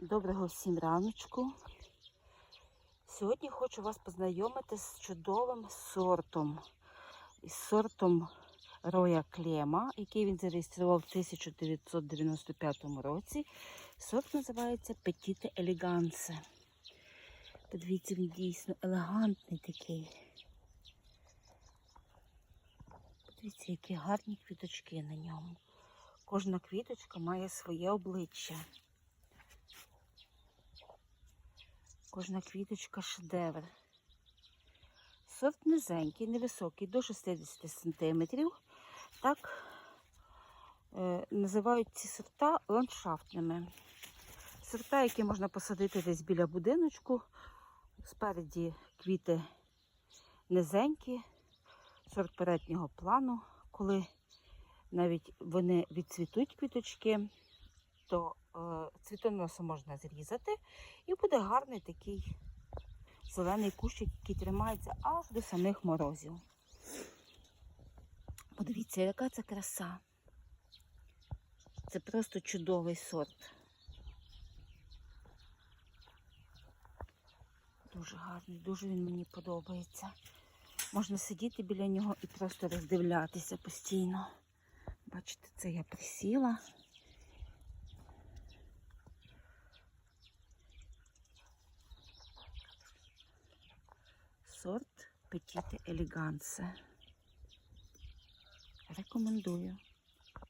Доброго всім раночку. Сьогодні хочу вас познайомити з чудовим сортом. Із сортом Роя Клема, який він зареєстрував в 1995 році. Сорт називається Петіте Елегансе. Подивіться, він дійсно елегантний такий. Подивіться, які гарні квіточки на ньому. Кожна квіточка має своє обличчя. Кожна квіточка шедевр. Сорт низенький, невисокий, до 60 см. Так е, називають ці сорта ландшафтними. Сорта, які можна посадити десь біля будиночку. Спереді квіти низенькі, сорт переднього плану, коли навіть вони відцвітуть квіточки, то е, цвітоносу можна зрізати і буде гарний такий зелений кущик, який тримається аж до самих морозів. Подивіться, яка це краса. Це просто чудовий сорт. Дуже гарний, дуже він мені подобається. Можна сидіти біля нього і просто роздивлятися постійно. Бачите, це я присіла. Сорт Петіте Елегансе. Рекомендую.